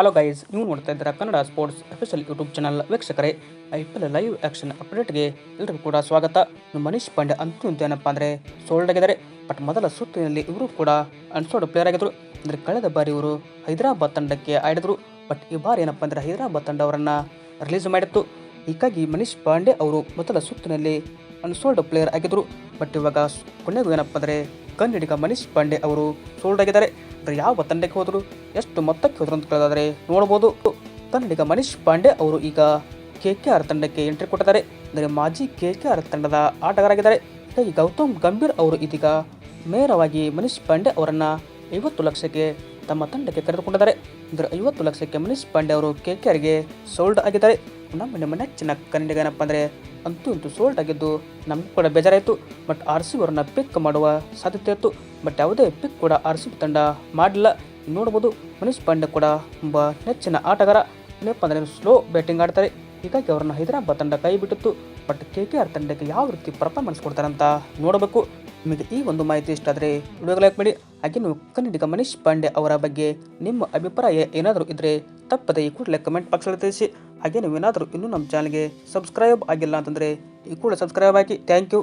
Hello guys ನೀವು ನೋಡ್ತಾ ಇದ್ದೀರಾ Kannada sports official YouTube channel ವೀಕ್ಷಕರೇ. I P L live action ಅಪ್ಡೇಟ್ಗೆ ಎಲ್ಲರಿಗೂ ಕೂಡ ಸ್ವಾಗತ. ಮನೀಶ್ ಪಾಂಡೆ ಅಂತೂ ಏನಪ್ಪ ಅಂದರೆ ಸೋಲ್ಡ್ ಆಗಿದ್ದಾರೆ. ಬಟ್ ಮೊದಲ ಸುತ್ತಿನಲ್ಲಿ ಇವರು ಕೂಡ ಅನ್ಸೋಲ್ಡ್ ಪ್ಲೇಯರ್ ಆಗಿದ್ರು. ಅಂದರೆ ಕಳೆದ ಬಾರಿ ಇವರು ಹೈದರಾಬಾದ್ ತಂಡಕ್ಕೆ ಆಡಿದರು. ಬಟ್ ಈ ಬಾರಿ ಏನಪ್ಪ ಅಂದರೆ ಹೈದರಾಬಾದ್ ತಂಡ ಅವರನ್ನು ರಿಲೀಸ್ ಮಾಡಿತ್ತು. ಹೀಗಾಗಿ ಮನೀಶ್ ಪಾಂಡೆ ಅವರು ಮೊದಲ ಸುತ್ತಿನಲ್ಲಿ ಅನ್ಸೋಲ್ಡ್ ಪ್ಲೇಯರ್ ಆಗಿದ್ರು. ಬಟ್ ಇವಾಗ ಕೊನೆಗೂ ಏನಪ್ಪ ಅಂದರೆ ಕನ್ನಡಿಗ ಮನೀಶ್ ಪಾಂಡೆ ಅವರು ಸೋಲ್ಡ್ ಆಗಿದ್ದಾರೆ. ಯಾವ ತಂಡಕ್ಕೆ ಹೋದರು, ಎಷ್ಟು ಮೊತ್ತಕ್ಕೆ ಹೋದರು ಅಂತ ಕೇಳೋದಾದರೆ ನೋಡ್ಬೋದು. ತನ್ನಡಿಗ ಮನೀಶ್ ಪಾಂಡೆ ಅವರು ಈಗ ಕೆ ಕೆ ಆರ್ ತಂಡಕ್ಕೆ ಎಂಟ್ರಿ ಕೊಟ್ಟಿದ್ದಾರೆ. ಅಂದರೆ ಮಾಜಿ ಕೆ ಕೆ ಆರ್ ತಂಡದ ಆಟಗಾರಾಗಿದ್ದಾರೆ ಹೀಗಾಗಿ ಗೌತಮ್ ಗಂಭೀರ್ ಅವರು ಇದೀಗ ನೇರವಾಗಿ ಮನೀಶ್ ಪಾಂಡೆ ಅವರನ್ನು ಐವತ್ತು ಲಕ್ಷಕ್ಕೆ ತಮ್ಮ ತಂಡಕ್ಕೆ ಕರೆದುಕೊಂಡಿದ್ದಾರೆ. ಅಂದರೆ ಐವತ್ತು ಲಕ್ಷಕ್ಕೆ ಮನೀಶ್ ಪಾಂಡೆ ಅವರು ಕೆ ಕೆ ಆರ್ಗೆ ಸೋಲ್ಡ್ ಆಗಿದ್ದಾರೆ. ನಮ್ಮ ನಿಮ್ಮ ನೆಚ್ಚಿನ ಕನ್ನಡಿಗ ಏನಪ್ಪ ಅಂದರೆ ಅಂತೂ ಇಂತೂ ಸೋಲ್ಡ್ ಆಗಿದ್ದು ನಮಗೂ ಕೂಡ ಬೇಜಾರಾಯಿತು. ಬಟ್ ಆರ್ ಸಿ ಅವರನ್ನು ಪಿಕ್ ಮಾಡುವ ಸಾಧ್ಯತೆ ಇತ್ತು. ಬಟ್ ಯಾವುದೇ ಪಿಕ್ ಕೂಡ ಆರ್ ಸಿ ತಂಡ ಮಾಡಲಿಲ್ಲ ನೋಡ್ಬೋದು ಮನೀಶ್ ಪಾಂಡೆ ಕೂಡ ತುಂಬ ನೆಚ್ಚಿನ ಆಟಗಾರ. ಏನಪ್ಪ ಅಂದರೆ ಸ್ಲೋ ಬ್ಯಾಟಿಂಗ್ ಆಡ್ತಾರೆ. ಹೀಗಾಗಿ ಅವರನ್ನು ಹೈದರಾಬಾದ್ ತಂಡ ಕೈ ಬಿಟ್ಟಿತ್ತು. ಬಟ್ ಕೆ ಕೆ ಆರ್ ತಂಡಕ್ಕೆ ಯಾವ ರೀತಿ ಪರ್ಫಾರ್ಮೆನ್ಸ್ ಕೊಡ್ತಾರೆ ಅಂತ ನೋಡಬೇಕು. ನಿಮಗೆ ಈ ಒಂದು ಮಾಹಿತಿ ಇಷ್ಟ ಆದರೆ ವಿಡಿಯೋಗೆ ಲೈಕ್ ಮಾಡಿ. ಹಾಗೆ ನೀವು ಕನ್ನಡಿಗ ಮನೀಶ್ ಪಾಂಡೆ ಅವರ ಬಗ್ಗೆ ನಿಮ್ಮ ಅಭಿಪ್ರಾಯ ಏನಾದರೂ ಇದ್ದರೆ ತಪ್ಪದೆ ಈ ಕೂಡಲೇ ಕಮೆಂಟ್ ಬಾಕ್ಸಲ್ಲಿ ತಿಳಿಸಿ. ಹಾಗೆ ನೀವೇನಾದರೂ ಇನ್ನೂ ನಮ್ಮ ಚಾನಲ್ಗೆ ಸಬ್ಸ್ಕ್ರೈಬ್ ಆಗಿಲ್ಲ ಅಂತಂದರೆ ಈ ಕೂಡ ಸಬ್ಸ್ಕ್ರೈಬ್ ಆಗಿ. Thank you